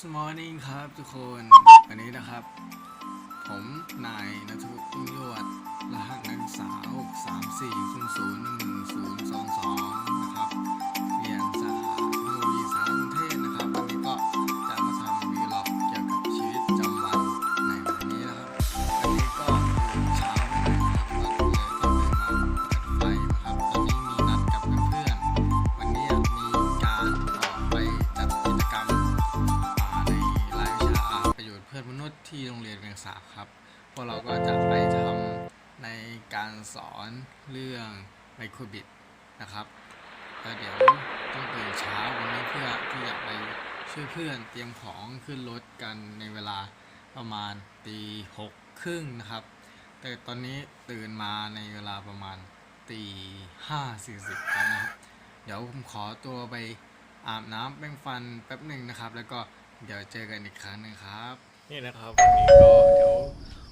Good morning ครับทุกคน วันนี้นะครับ ผมนายนัทุยิ่งยว พวกเราก็จะไปทำในการสอนเรื่องไมโครบิดนะครับแล้วเดี๋ยวต้องตื่นเช้าวันนี้เพื่อที่จะไปช่วยเพื่อนเตรียมของขึ้นรถกันในเวลาประมาณตีหกครึ่งนะครับ แต่ตอนนี้ตื่นมาในเวลาประมาณตีห้าสี่สิบแล้วนะครับเดี๋ยวผมขอตัวไปอาบน้ำแปรงฟันแป๊บหนึ่งนะครับ แล้วก็เดี๋ยวเจอกันอีกครั้งหนึงครับ นี่นะครับวันนี้ก็เดี๋ยว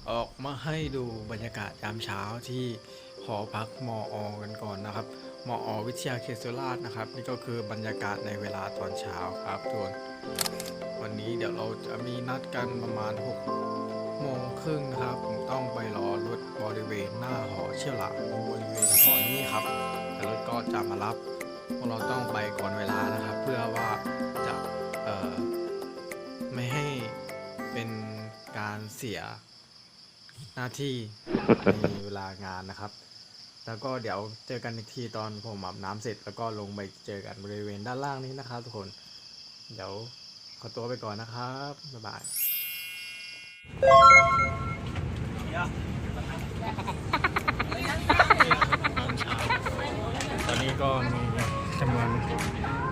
ออกมาให้ดูบรรยากาศยามเช้าที่หอพักมออกันก่อนนะครับมออวิทยาเขตสุราษฎร์นะครับ นี่ก็คือบรรยากาศในเวลาตอนเช้าครับทุกคนวันนี้เดี๋ยวเราจะมีนัดกันประมาณ6โมงครึ่งนะครับ ผมต้องไปรอรถบริเวณหน้าหอเชี่ยวหลามบริเวณหอนี้ครับแต่รถก็จะมารับพวกเราต้องไปก่อนเวลานะครับ เพื่อว่าจะไม่ให้เป็นการเสีย หน้าที่ในเวลางานนะครับ แล้วก็เดี๋ยวเจอกันอีกทีตอนผมอาบน้ำเสร็จ แล้วก็ลงไปเจอกันบริเวณด้านล่างนี้นะครับ ทุกคน เดี๋ยวขอตัวไปก่อนนะครับ บ๊ายบายตอนนี้ก็มีจำนวน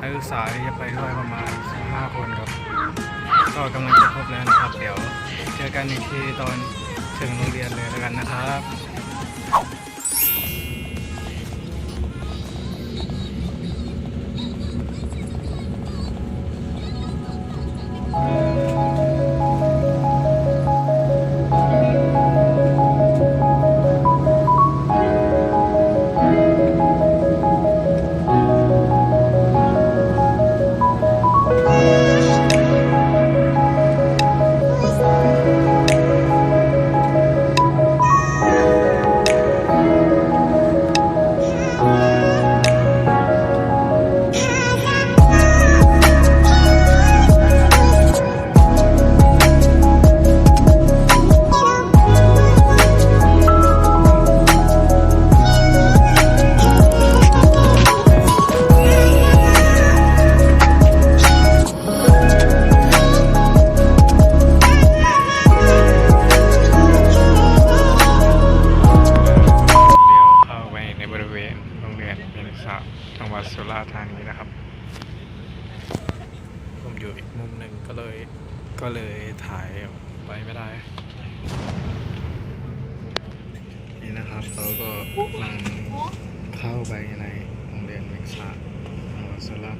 นักศึกษาที่จะไปด้วยประมาณ 5 คนครับ ก็กำลังจะครบแล้วนะครับ เดี๋ยวเจอกันอีกทีตอน ถึงโรงเรียนเลยแล้วกันนะครับ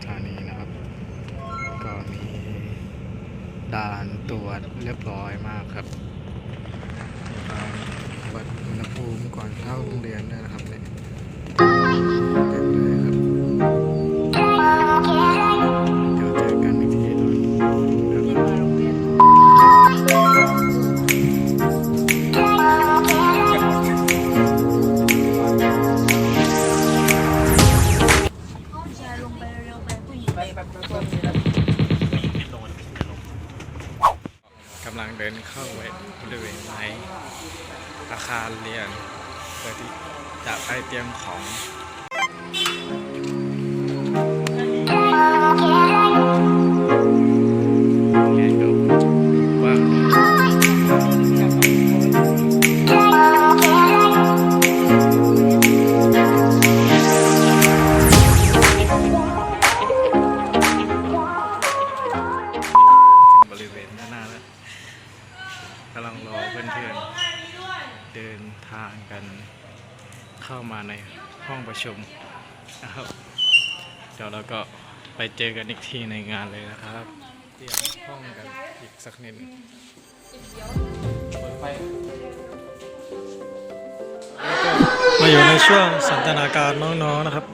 ธานีนะครับ ก็มีด่านตรวจเรียบร้อยมากครับวัดอุณหภูมิก่อนเข้าโรงเรียนด้วยนะครับ จะไปเตรียมของ ชมนะครับ เดี๋ยวเราก็ไปเจอกันอีกทีในงานเลยนะครับเตรียมห้องกันอีกสักนิดเปิดไฟมาอยู่ในช่วงสันทนาการน้องๆนนะครับ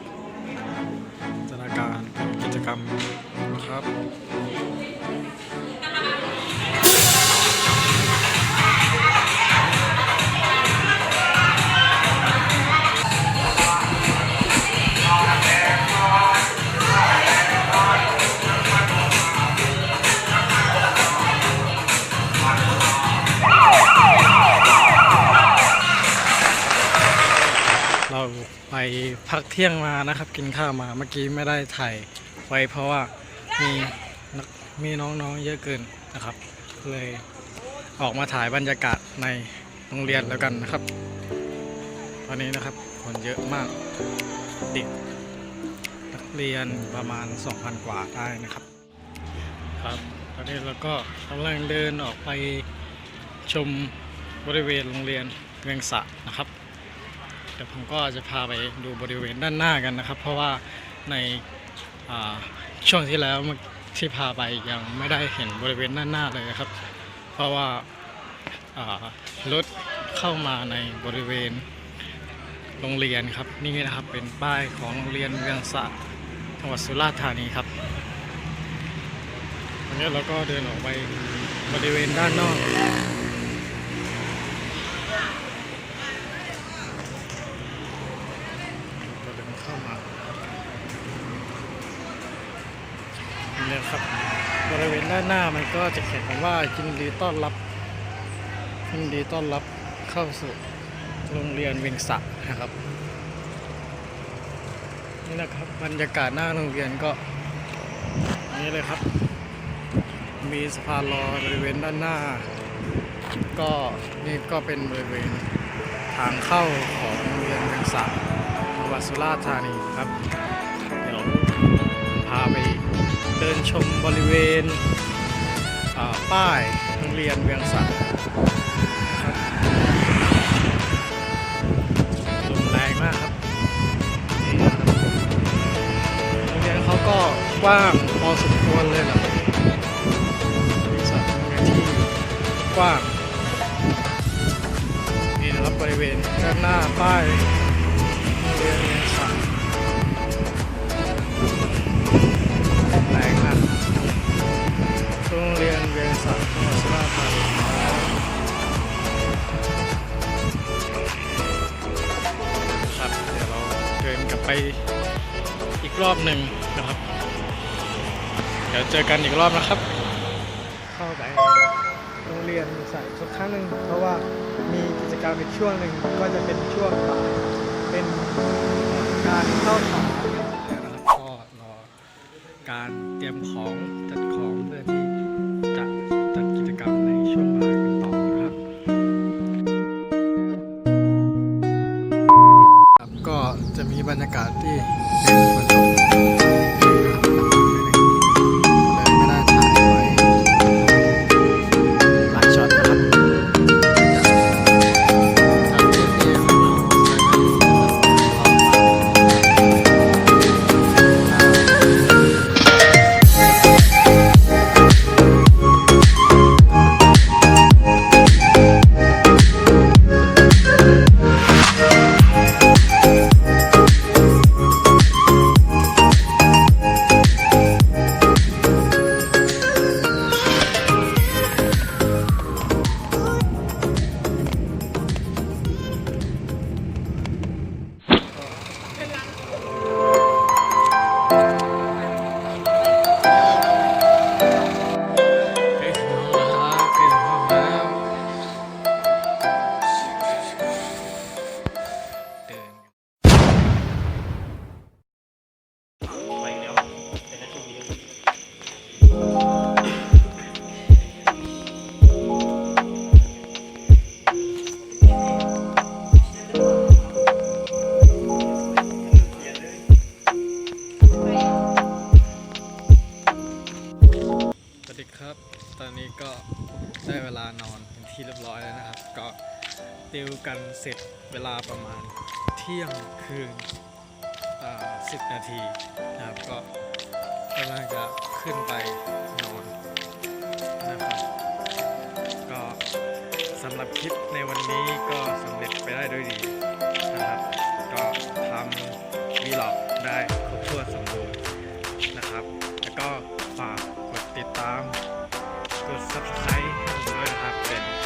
พักเที่ยงมานะครับ กินข้าวมาเมื่อกี้ไม่ได้ถ่ายไว้เพราะว่ามีนักมีน้องๆเยอะเกินนะครับ เลยออกมาถ่ายบรรยากาศในโรงเรียนแล้วกันนะครับ ตอนนี้นะครับคนเยอะมากเด็กนักเรียนประมาณ 2,000 กว่าได้นะครับ ครับตอนนี้เราก็กำลังเดินออกไปชมบริเวณโรงเรียนเวียงสะนะครับ เดี๋ยวผมก็จะพาไปดูบริเวณด้านหน้ากันนะครับ เพราะว่าในาช่วงที่แล้วที่พาไปยังไม่ได้เห็นบริเวณด้านหน้าเลยครับ เพราะว่าารถเข้ามาในบริเวณโรงเรียนครับ นี่นะครับเป็นป้ายของโรงเรียนเวียงสะจังหวัดสุราษฎร์ธานีครับตอนนี้เราก็เดินออกไปบริเวณด้านนอก เราเดินเข้ามาเนี่ยครับ บริเวณด้านหน้ามันก็จะเขียนคำว่ายินดีต้อนรับยินดีต้อนรับเข้าสู่โรงเรียนเวียงสะนะครับนี่นะครับบรรยากาศหน้าโรงเรียนก็นี่เลยครับ มีสะพานลอยบริเวณด้านหน้า ก็นี่ก็เป็นบริเวณทางเข้าของโรงเรียนเวียงสะจังหวัดสุราษฎร์ธานีครับ เดี๋ยวพาไป เดินชมบริเวณป้ายโรงเรียนเวียงสะครับลมแรงมากครับนี่นะครับโรงเรียนเขาก็กว้างพอสมควรเลยแหละบริษัทเป็นที่กว้างนี่นะครับบริเวณด้านหน้าป้ายโรงเรียนเรียนสัต รอบหนึ่งนะครับ เดี๋ยวเจอกันอีกรอบนะครับ เข้าไปโรงเรียนใส่สักครั้งหนึ่งเพราะว่ามีกิจกรรมอีกช่วงหนึ่งก็จะเป็นช่วงบ่ายเป็นการเข้าฉากนะครับก็รอการเตรียมของจัดของเพื่อที่จะจัดกิจกรรมในช่วงบ่ายกันต่อนะครับครับ ก็จะมีบรรยากาศที่ สวัสดีครับ ตอนนี้ก็ได้เวลานอนเป็นที่เรียบร้อยแล้วนะครับ ก็ติวกันเสร็จเวลาประมาณเที่ยงคืนสิบนาทีนะครับก็กำลังจะขึ้นไปนอนนะครับก็สำหรับคลิปในวันนี้ก็สำเร็จไปได้ด้วยดีนะครับ ก็ทำวีล็อกได้ครบถ้วนสมบูรณ์นะครับ แล้วก็ฝาก ติดตาม กด subscribe ผมด้วยนะครับเป็น